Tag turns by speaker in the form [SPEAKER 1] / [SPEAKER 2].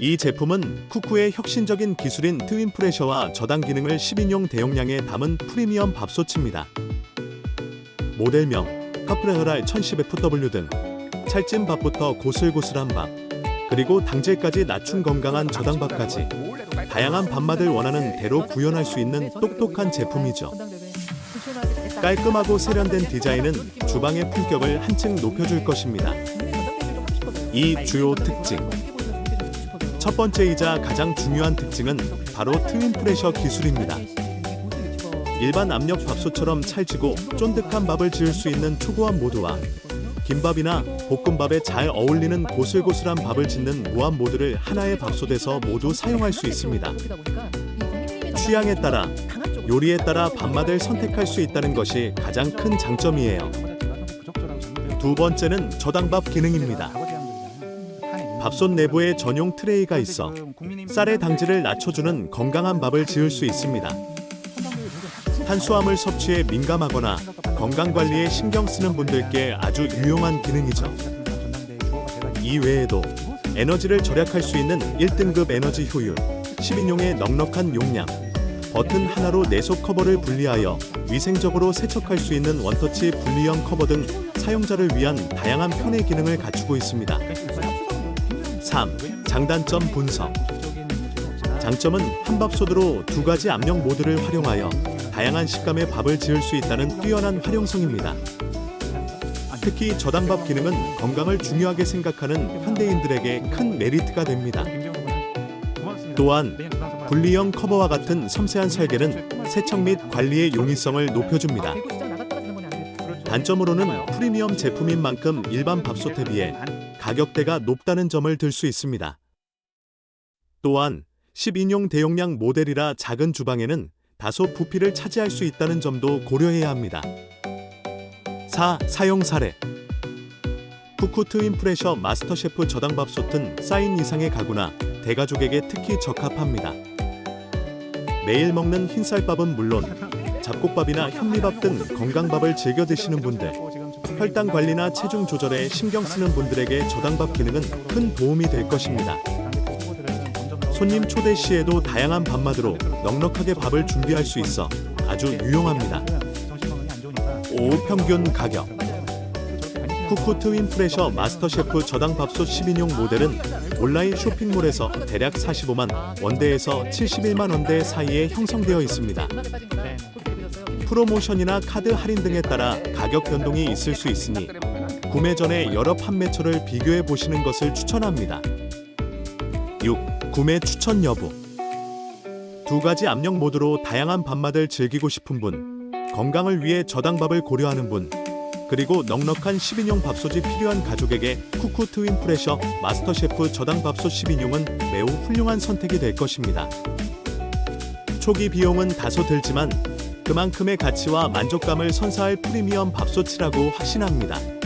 [SPEAKER 1] 이 제품은 쿠쿠의 혁신적인 기술인 트윈 프레셔와 저당 기능을 10인용 대용량에 담은 프리미엄 밥솥입니다. 모델명 카프레허랄 1010FW 등 찰진 밥부터 고슬고슬한 밥 그리고 당질까지 낮춘 건강한 저당밥까지 다양한 밥맛을 원하는 대로 구현할 수 있는 똑똑한 제품이죠. 깔끔하고 세련된 디자인은 주방의 품격을 한층 높여줄 것입니다. 이 주요 특징. 첫 번째이자 가장 중요한 특징은 바로 트윈 프레셔 기술입니다. 일반 압력 밥솥처럼 찰지고 쫀득한 밥을 지을 수 있는 초고압 모드와 김밥이나 볶음밥에 잘 어울리는 고슬고슬한 밥을 짓는 무압 모드를 하나의 밥솥에서 모두 사용할 수 있습니다. 취향에 따라 요리에 따라 밥맛을 선택할 수 있다는 것이 가장 큰 장점이에요. 두 번째는 저당밥 기능입니다. 밥솥 내부에 전용 트레이가 있어 쌀의 당질을 낮춰주는 건강한 밥을 지을 수 있습니다. 탄수화물 섭취에 민감하거나 건강 관리에 신경 쓰는 분들께 아주 유용한 기능이죠. 이 외에도 에너지를 절약할 수 있는 1등급 에너지 효율, 10인용의 넉넉한 용량, 버튼 하나로 내속 커버를 분리하여 위생적으로 세척할 수 있는 원터치 분리형 커버 등 사용자를 위한 다양한 편의 기능을 갖추고 있습니다. 3. 장단점 분석 장점은 한밥솥으로 두 가지 압력 모드를 활용하여 다양한 식감의 밥을 지을 수 있다는 뛰어난 활용성입니다. 특히 저당밥 기능은 건강을 중요하게 생각하는 현대인들에게 큰 메리트가 됩니다. 또한 분리형 커버와 같은 섬세한 설계는 세척 및 관리의 용이성을 높여줍니다. 단점으로는 프리미엄 제품인 만큼 일반 밥솥에 비해 가격대가 높다는 점을 들 수 있습니다. 또한 10인용 대용량 모델이라 작은 주방에는 다소 부피를 차지할 수 있다는 점도 고려해야 합니다. 4. 사용 사례 쿠쿠 트윈 프레셔 마스터 셰프 저당 밥솥은 쌓인 이상의 가구나 대가족에게 특히 적합합니다. 매일 먹는 흰쌀밥은 물론 잡곡밥이나 현미밥 등 건강밥을 즐겨 드시는 분들, 혈당 관리나 체중 조절에 신경 쓰는 분들에게 저당밥 기능은 큰 도움이 될 것입니다. 손님 초대 시에도 다양한 밥맛으로 넉넉하게 밥을 준비할 수 있어 아주 유용합니다. 5. 평균 가격 쿠쿠 트윈 프레셔 마스터 셰프 저당 밥솥 10인용 모델은 온라인 쇼핑몰에서 대략 45만 원대에서 71만 원대 사이에 형성되어 있습니다. 프로모션이나 카드 할인 등에 따라 가격 변동이 있을 수 있으니 구매 전에 여러 판매처를 비교해 보시는 것을 추천합니다. 6. 구매 추천 여부 두 가지 압력 모드로 다양한 밥맛을 즐기고 싶은 분, 건강을 위해 저당밥을 고려하는 분, 그리고 넉넉한 10인용 밥솥이 필요한 가족에게 쿠쿠 트윈 프레셔 마스터 셰프 저당 밥솥 10인용은 매우 훌륭한 선택이 될 것입니다. 초기 비용은 다소 들지만 그만큼의 가치와 만족감을 선사할 프리미엄 밥솥이라고 확신합니다.